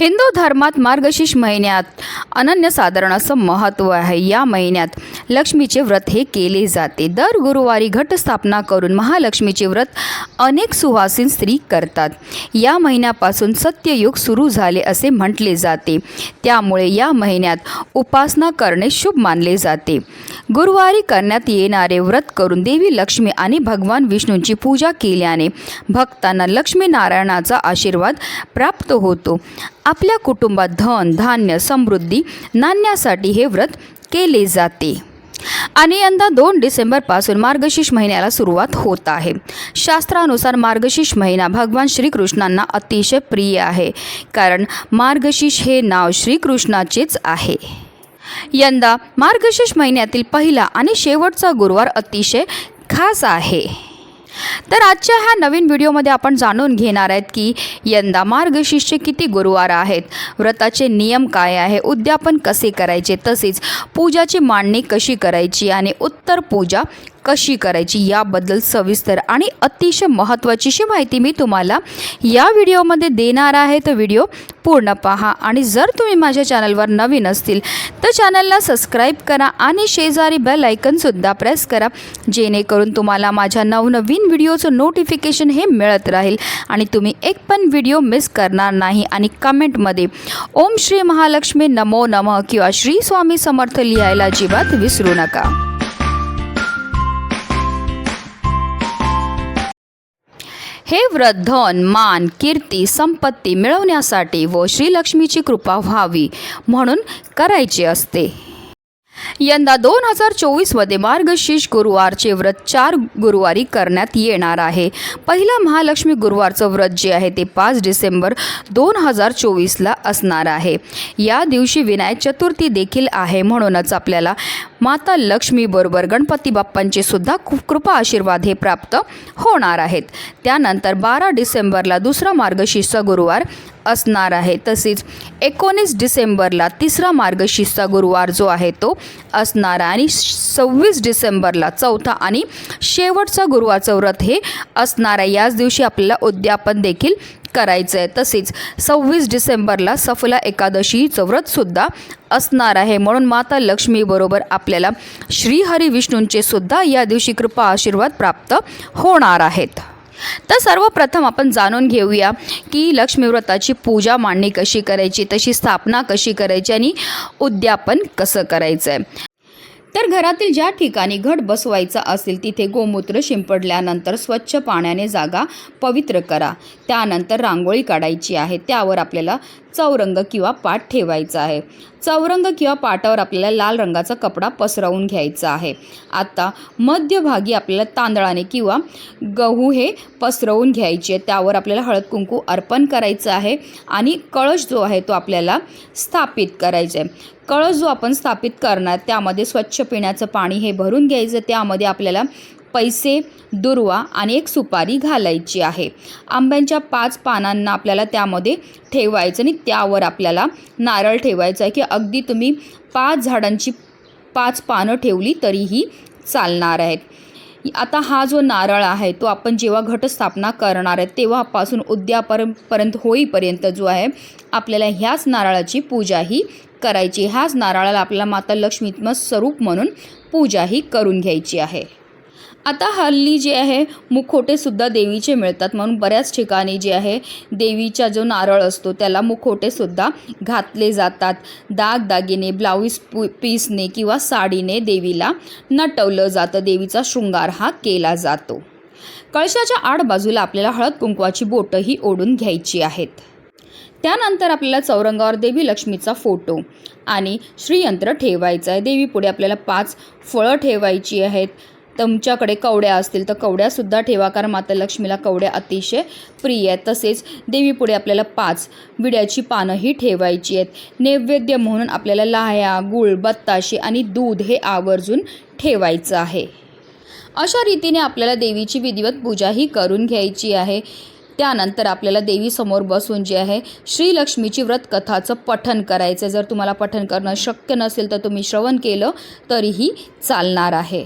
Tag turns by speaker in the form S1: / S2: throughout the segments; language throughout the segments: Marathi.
S1: हिंदू धर्मात मार्गशीर्ष महिन्यात अनन्यसाधारण असं महत्त्व आहे. या महिन्यात लक्ष्मीचे व्रत हे केले जाते. दर गुरुवारी घटस्थापना करून महालक्ष्मीचे व्रत अनेक सुवासीन स्त्री करतात. या महिन्यापासून सत्ययुग सुरू झाले असे म्हटले जाते. त्यामुळे या महिन्यात उपासना करणे शुभ मानले जाते. गुरुवारी करण्यात येणारे व्रत करून देवी लक्ष्मी आणि भगवान विष्णूंची पूजा केल्याने भक्तांना लक्ष्मीनारायणाचा आशीर्वाद प्राप्त होतो. आपल्या कुटुंबात धन धान्य समृद्धी नाण्यासाठी हे व्रत केले जाते. आणि यंदा दोन डिसेंबरपासून मार्गशीर्ष महिन्याला सुरुवात होत आहे. शास्त्रानुसार मार्गशीर्ष महिना भगवान श्रीकृष्णांना अतिशय प्रिय आहे कारण मार्गशीर्ष हे नाव श्रीकृष्णाचेच आहे. यंदा मार्गशीर्ष महिन्यातील पहिला आणि शेवटचा गुरुवार अतिशय खास आहे. तर आजच्या ह्या नवीन व्हिडिओमध्ये आपण जाणून घेणार आहेत की यंदा मार्गशीर्षचे किती गुरुवार आहेत? व्रताचे नियम काय आहे? उद्यापन कसे करायचे? तसेच पूजाची मांडणी कशी करायची? आणि उत्तर पूजा कशी करायची याबद्दल सविस्तर आणि अतिशय महत्त्वाचीशी माहिती मी तुम्हाला या व्हिडिओमध्ये देणार आहे. तर व्हिडिओ पूर्ण पहा आणि जर तुम्ही माझ्या चॅनलवर नवीन असतील तर चॅनलला सबस्क्राईब करा आणि शेजारी बेल ऐकनसुद्धा प्रेस करा जेणेकरून तुम्हाला माझ्या नवनवीन व्हिडिओचं नोटिफिकेशन हे मिळत राहील आणि तुम्ही एक पण व्हिडिओ मिस करणार नाही आणि कमेंटमध्ये ओम श्री महालक्ष्मी नमो नमः किंवा श्री स्वामी समर्थ लिहायला अजिबात विसरू नका. हे व्रत धन मान कीर्ती संपत्ती मिळवण्यासाठी व श्रीलक्ष्मीची कृपा व्हावी म्हणून करायचे असते. यंदा दोन हजार चोवीसमध्ये मार्गशीर्ष गुरुवारचे व्रत चार गुरुवारी करण्यात येणार आहे. पहिलं महालक्ष्मी गुरुवारचं व्रत जे आहे ते पाच डिसेंबर दोन हजार चोवीसला असणार आहे. या दिवशी विनायक चतुर्थी देखील आहे म्हणूनच आपल्याला माता लक्ष्मीबरोबर गणपती बाप्पांचे सुद्धा खूप कृपा आशीर्वाद हे प्राप्त होणार आहेत. त्यानंतर बारा डिसेंबरला दुसरा मार्गशीर्ष गुरुवार असणार आहे. तसेच एकोणीस डिसेंबरला तिसरा मार्गशीर्षचा गुरुवार जो आहे तो असणार आहे. आणि सव्वीस डिसेंबरला चौथा आणि शेवटचा गुरुवारचं व्रत हे असणार आहे. याच दिवशी आपल्याला उद्यापन देखील करायचं आहे तसेच सव्वीस डिसेंबरला सफला एकादशीचं व्रतसुद्धा असणार आहे. म्हणून माता लक्ष्मीबरोबर आपल्याला श्रीहरी विष्णूंचे सुद्धा या दिवशी कृपा आशीर्वाद प्राप्त होणार आहेत. तर सर्वप्रथम आपण जाणून घेऊया की लक्ष्मीव्रताची पूजा मांडणी कशी करायची तशी स्थापना कशी करायची आणि उद्यापन कसं करायचं आहे तर घरातील ज्या ठिकाणी घट बसवायचा असेल तिथे गोमूत्र शिंपडल्यानंतर स्वच्छ पाण्याने जागा पवित्र करा. त्यानंतर रांगोळी काढायची आहे. त्यावर आपल्याला चौरंग किंवा पाट ठेवायचा आहे. चौरंग किंवा पाटावर आपल्याला लाल रंगाचा कपडा पसरवून घ्यायचा आहे. आता मध्यभागी आपल्याला तांदळाने किंवा गहू हे पसरवून घ्यायचे त्यावर आपल्याला हळद कुंकू अर्पण करायचं आहे आणि कळश जो आहे तो आपल्याला स्थापित करायचा आहे. कळस जो आपण स्थापित करणार त्यामध्ये स्वच्छ पिण्याचं पाणी हे भरून घ्यायचं त्यामध्ये आपल्याला पैसे दुर्वा आणि एक सुपारी घालायची आहे. आंब्यांच्या पाच पानांना आपल्याला त्यामध्ये ठेवायचं आणि त्यावर आपल्याला नारळ ठेवायचं आहे की अगदी तुम्ही पाच झाडांची पाच पानं ठेवली तरीही चालणार आहेत. आता हा जो नारळ आहे तो आपण जेव्हा घटस्थापना करणार आहे तेव्हापासून उद्यापर्यंत होईपर्यंत जो आहे आपल्याला ह्याच नारळाची पूजाही करायची ह्याच नारळाला आपल्याला माता लक्ष्मीत्म स्वरूप म्हणून पूजाही करून घ्यायची आहे. आता हल्ली जे आहे मुखोटेसुद्धा देवीचे मिळतात. म्हणून बऱ्याच ठिकाणी जे आहे देवीचा जो नारळ असतो त्याला मुखोटेसुद्धा घातले जातात. दागदागिने ब्लाऊज पीसने किंवा साडीने देवीला नटवलं जातं. देवीचा शृंगार हा केला जातो. कळशाच्या आडबाजूला आपल्याला हळद कुंकवाची बोटंही ओढून घ्यायची आहेत. त्यानंतर आपल्याला चौरंगावर देवी लक्ष्मीचा फोटो आणि श्रीयंत्र ठेवायचं आहे. देवीपुढे आपल्याला पाच फळं ठेवायची आहेत. तुमच्याकडे कवड्या असतील तर कवड्यासुद्धा ठेवा कारण माता लक्ष्मीला कवड्या अतिशय प्रिय आहेत. तसेच देवीपुढे आपल्याला पाच विड्याची पानंही ठेवायची आहेत. नैवेद्य म्हणून आपल्याला लाह्या गुळ बत्ताशे आणि दूध हे आवर्जून ठेवायचं आहे. अशा रीतीने आपल्याला देवीची विधिवत पूजाही करून घ्यायची आहे. त्यानंतर आपल्याला देवीसमोर बसून जे आहे श्रीलक्ष्मीची व्रतकथाचं पठन करायचं जर तुम्हाला पठन करणं शक्य नसेल तर तुम्ही श्रवण केलं तरीही चालणार आहे.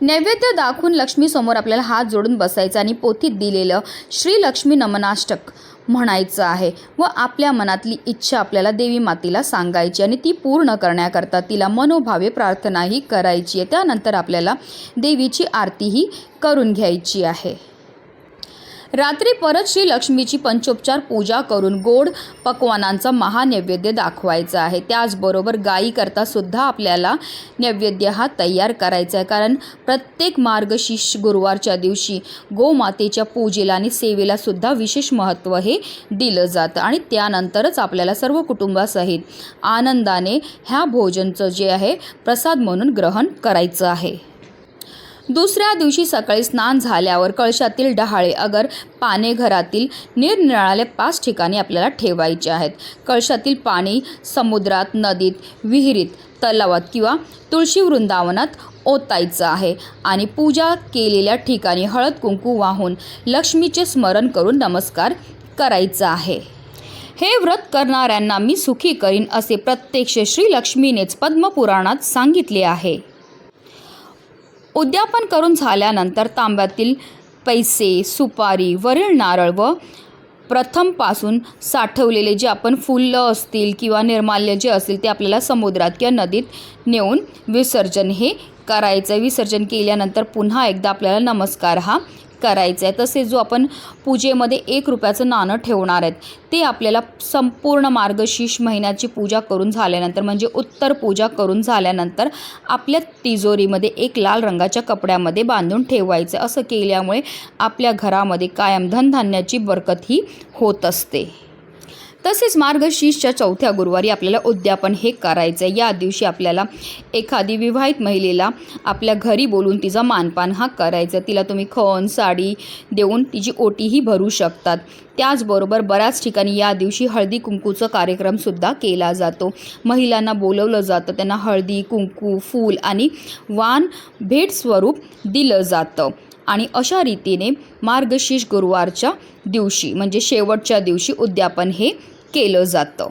S1: नैवेद्य दाखवून लक्ष्मीसमोर आपल्याला हात जोडून बसायचं आणि पोथीत दिलेलं श्री लक्ष्मी नमनाष्टक म्हणायचं आहे व आपल्या मनातली इच्छा आपल्याला देवी मातेला सांगायची आणि ती पूर्ण करण्याकरता तिला मनोभावे प्रार्थनाही करायची आहे. त्यानंतर आपल्याला देवीची आरतीही करून घ्यायची आहे. रात्री परत श्री लक्ष्मीची पंचोपचार पूजा करून गोड पक्वानांचा महानैवेद्य दाखवायचा आहे. त्याचबरोबर गायीकरता सुद्धा आपल्याला नैवेद्य हा तयार करायचा आहे. कारण प्रत्येक मार्गशीर्ष गुरुवारच्या दिवशी गोमातेच्या पूजेला आणि सेवेला सुद्धा विशेष महत्त्व हे दिलं जातं. आणि त्यानंतरच आपल्याला सर्व कुटुंबासहित आनंदाने ह्या भोजनचं जे आहे प्रसाद म्हणून ग्रहण करायचं आहे. दुसऱ्या दिवशी सकाळी स्नान झाल्यावर कळशातील डहाळे अगर पाने घरातील निरनिराळ्या पाच ठिकाणी आपल्याला ठेवायचे आहेत. कळशातील पाणी समुद्रात नदीत विहिरीत तलावात किंवा तुळशी वृंदावनात ओतायचं आहे आणि पूजा केलेल्या ठिकाणी हळद कुंकू वाहून लक्ष्मीचे स्मरण करून नमस्कार करायचा आहे. हे व्रत करणाऱ्यांना मी सुखी करीन असे प्रत्यक्ष श्रीलक्ष्मीनेच पद्मपुराणात सांगितले आहे. उद्यापन करून झाल्यानंतर तांब्यातील पैसे सुपारी वरील नारळ व प्रथमपासून साठवलेले जे आपण फुलं असतील किंवा निर्माल्य जे असतील ते आपल्याला समुद्रात किंवा नदीत नेऊन विसर्जन हे करायचं विसर्जन केल्यानंतर पुन्हा एकदा आपल्याला नमस्कार हा करायचं आहे तसेच जो आपण पूजेमध्ये एक रुपयाचं नाणं ठेवणार आहेत ते आपल्याला संपूर्ण मार्गशीर्ष महिन्याची पूजा करून झाल्यानंतर म्हणजे उत्तर पूजा करून झाल्यानंतर आपल्या तिजोरीमध्ये एक लाल रंगाच्या कपड्यामध्ये बांधून ठेवायचं. असं केल्यामुळे आपल्या घरामध्ये कायम धनधान्याची बरकत ही होत असते. तसेच मार्गशीर्षच्या चौथ्या गुरुवारी आपल्याला उद्यापन हे करायचं आहे या दिवशी आपल्याला एखादी विवाहित महिलेला आपल्या घरी बोलून तिचा मानपान हा करायचा तिला तुम्ही खण साडी देऊन तिची ओटीही भरू शकतात. त्याचबरोबर बऱ्याच ठिकाणी या दिवशी हळदी कुंकूचा कार्यक्रमसुद्धा केला जातो. महिलांना बोलवलं जातं. त्यांना हळदी कुंकू फूल आणि वान भेट स्वरूप दिलं जातं. आणि अशा रीतीने मार्गशीर्ष गुरुवारच्या दिवशी म्हणजे शेवटच्या दिवशी उद्यापन हे केलं जातं.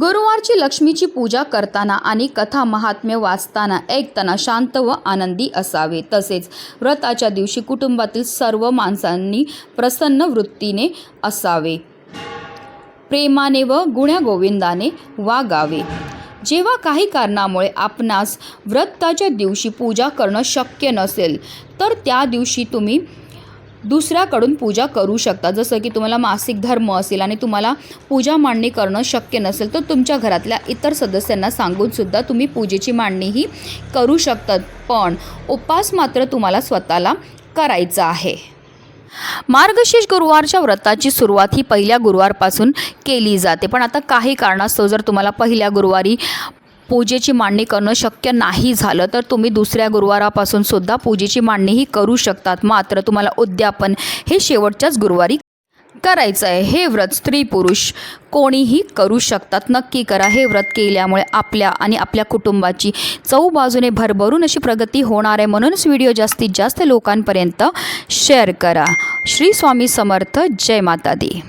S1: गुरुवारची लक्ष्मीची पूजा करताना आणि कथा महात्म्य वाचताना ऐकताना शांत व आनंदी असावे. तसेच व्रताच्या दिवशी कुटुंबातील सर्व माणसांनी प्रसन्न वृत्तीने असावे. प्रेमाने व गुण्यागोविंदाने वागावे. जेव्हा काही कारणामुळे आपणास व्रताच्या दिवशी पूजा करणं शक्य नसेल तर त्या दिवशी तुम्ही दुसऱ्याकडून पूजा करू शकता. जसं की तुम्हाला मासिक धर्म असेल आणि तुम्हाला पूजा मांडणी करणं शक्य नसेल तर तुमच्या घरातल्या इतर सदस्यांना सांगूनसुद्धा तुम्ही पूजेची मांडणीही करू शकतात. पण उपास मात्र तुम्हाला स्वतःला करायचा आहे. मार्गशीर्ष गुरुवारच्या व्रताची सुरुवात ही पहिल्या गुरुवारपासून केली जाते. पण आता काही कारणास्तव जर तुम्हाला पहिल्या गुरुवारी पूजेची मांडणी करणं शक्य नाही झालं तर तुम्ही दुसऱ्या गुरुवारापासून सुद्धा पूजेची मांडणीही करू शकतात. मात्र तुम्हाला उद्यापन हे शेवटच्याच गुरुवारी करायचं आहे. हे व्रत स्त्री पुरुष कोणीही करू शकतात. नक्की करा. हे व्रत केल्यामुळे आपल्या आणि आपल्या कुटुंबाची चौबाजूने भरभरून अशी प्रगती होणार आहे. म्हणूनच व्हिडिओ जास्तीत जास्त लोकांपर्यंत शेअर करा. श्री स्वामी समर्थ. जय माता दी